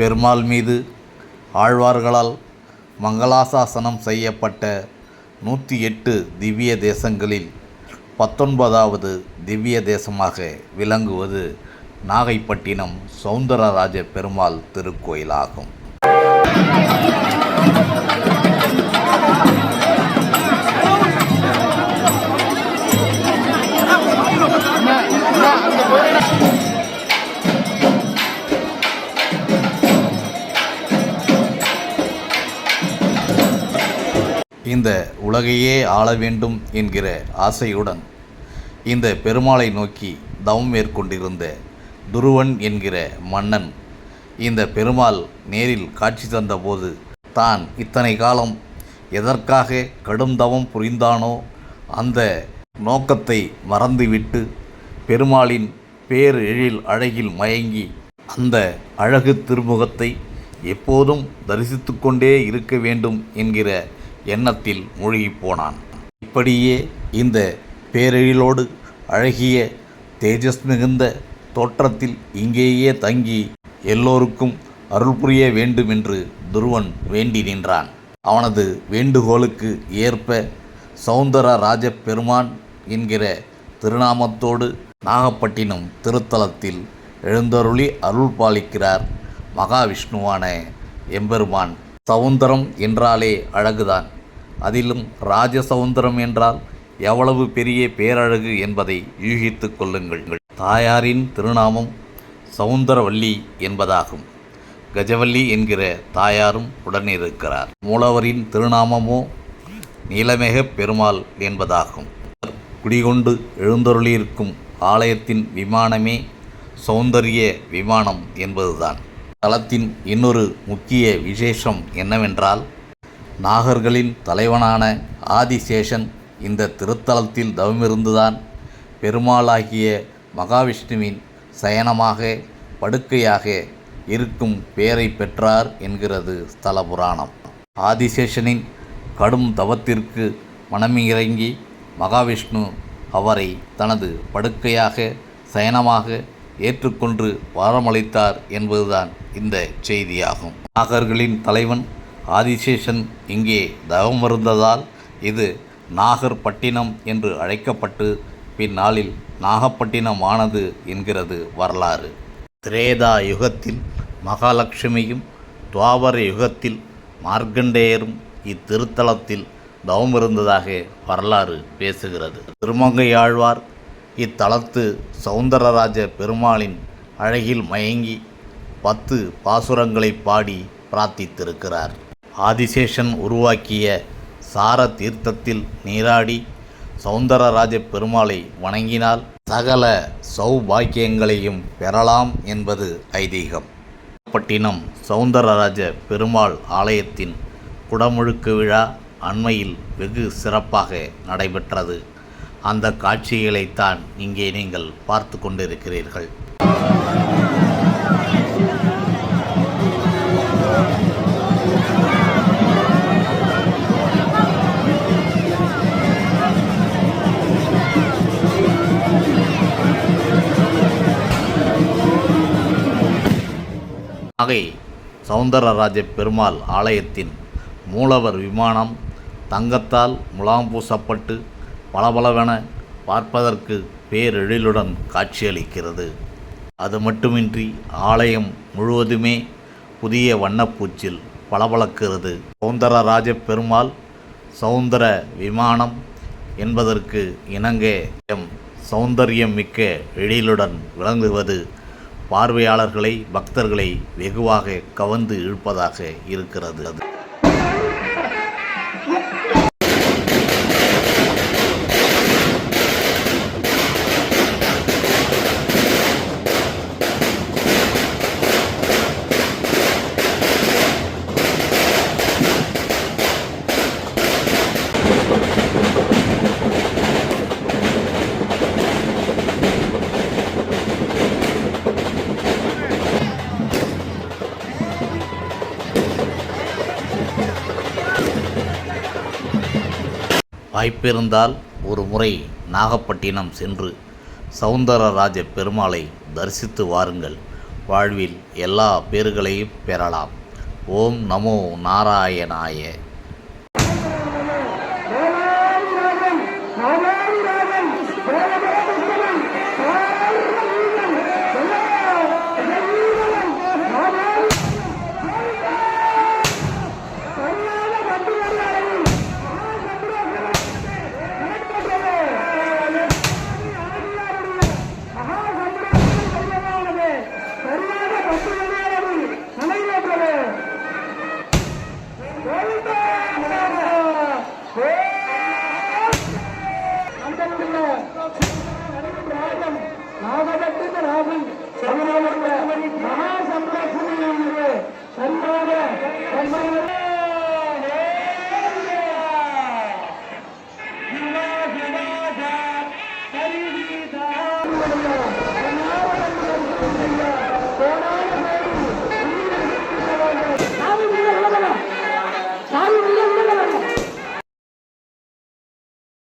பெருமாள் மீது ஆழ்வார்களால் மங்களாசாசனம் செய்யப்பட்ட நூற்றி எட்டு திவ்ய தேசங்களில் பத்தொன்பதாவது திவ்ய தேசமாக விளங்குவது நாகைப்பட்டினம் சௌந்தரராஜ பெருமாள் திருக்கோயிலாகும். இந்த உலகையே ஆள வேண்டும் என்கிற ஆசையுடன் இந்த பெருமாளை நோக்கி தவம் மேற்கொண்டிருந்த துருவன் என்கிற மன்னன் இந்த பெருமாள் நேரில் காட்சி தந்தபோது தான் இத்தனை காலம் எதற்காக கடும் தவம் புரிந்தானோ அந்த நோக்கத்தை மறந்துவிட்டு பெருமாளின் பேர் எழில் அழகில் மயங்கி அந்த அழகு திருமுகத்தை எப்போதும் தரிசித்து கொண்டே இருக்க வேண்டும் என்கிற எண்ணத்தில் மூழ்கிப் போனான் இப்படியே இந்த பேரெழிலோடு அழகிய தேஜஸ் மிகுந்த தோற்றத்தில் இங்கேயே தங்கி எல்லோருக்கும் அருள் புரிய வேண்டுமென்று துருவன் வேண்டி நின்றான். அவனது வேண்டுகோளுக்கு ஏற்ப சௌந்தர ராஜ பெருமான் என்கிற திருநாமத்தோடு நாகப்பட்டினம் திருத்தலத்தில் எழுந்தருளி அருள் பாலிக்கிறார் மகாவிஷ்ணுவான எம்பெருமான். சவுந்தரம் என்றாலே அழகுதான். அதிலும் ராஜ சவுந்தரம் என்றால் எவ்வளவு பெரிய பேரழகு என்பதை யூகித்துக் கொள்ளுங்கள். தாயாரின் திருநாமம் சவுந்தரவல்லி என்பதாகும். கஜவல்லி என்கிற தாயாரும் உடனிருக்கிறார் மூலவரின் திருநாமமோ நீலமேக பெருமாள் என்பதாகும். குடிகொண்டு எழுந்தருளியிருக்கும் ஆலயத்தின் விமானமே சௌந்தரிய விமானம் என்பதுதான். தலத்தின் இன்னொரு முக்கிய விசேஷம் என்னவென்றால் நாகர்களின் தலைவனான ஆதிசேஷன் இந்த திருத்தலத்தில் தவமிருந்துதான் பெருமாளாகிய மகாவிஷ்ணுவின் சயனமாக படுக்கையாக இருக்கும் பெயரை பெற்றார் என்கிறது ஸ்தல புராணம் ஆதிசேஷனின் கடும் தவத்திற்கு மனமிறங்கி மகாவிஷ்ணு அவரை தனது படுக்கையாக சயனமாக ஏற்றுக்கொண்டு வாரமளித்தார் என்பதுதான் இந்த செய்தியாகும். நாகர்களின் தலைவன் ஆதிசேஷன் இங்கே தவம் இருந்ததால் இது நாகர்பட்டினம் என்று அழைக்கப்பட்டு பின்னாளில் நாகப்பட்டினம் ஆனது என்கிறது வரலாறு. திரேதா யுகத்தில் மகாலட்சுமியும் துவாபர யுகத்தில் மார்க்கண்டேயரும் இத்திருத்தலத்தில் தவம் இருந்ததாக வரலாறு பேசுகிறது. திருமங்கையாழ்வார் இத்தலத்து சௌந்தரராஜ பெருமாளின் அழகில் மயங்கி பத்து பாசுரங்களை பாடி பிரார்த்தித்திருக்கிறார். ஆதிசேஷன் உருவாக்கிய சார தீர்த்தத்தில் நீராடி சௌந்தரராஜ பெருமாளை வணங்கினால் சகல சௌபாக்கியங்களையும் பெறலாம் என்பது ஐதீகம். பட்டினம் சௌந்தரராஜ பெருமாள் ஆலயத்தின் குடமுழுக்கு விழா அண்மையில் வெகு சிறப்பாக நடைபெற்றது. அந்த காட்சிகளைத்தான் இங்கே நீங்கள் பார்த்து கொண்டிருக்கிறீர்கள். நகை சவுந்தரராஜ பெருமாள் ஆலயத்தின் மூலவர் விமானம் தங்கத்தால் முலாம் பூசப்பட்டு பளபளவென பார்ப்பதற்கு பேரெழிலுடன் காட்சியளிக்கிறது. அது மட்டுமின்றி ஆலயம் முழுவதுமே புதிய வண்ணப்பூச்சில் பளபளக்கிறது. சௌந்தரராஜ பெருமாள் சௌந்தர விமானம் என்பதற்கு இணங்க எம் சௌந்தரியம் மிக்க எழிலுடன் விளங்குவது பார்வையாளர்களை பக்தர்களை வெகுவாக கவர்ந்து இழுப்பதாக இருக்கிறது. அது வாய்ப்பிருந்தால் ஒரு முறை நாகப்பட்டினம் சென்று சவுந்தரராஜ பெருமாளை தரிசித்து வாருங்கள். வாழ்வில் எல்லா பேறுகளையும் பெறலாம். ஓம் நமோ நாராயணாய நாகதட்டு ராகுல் மகாசம்பராசனிய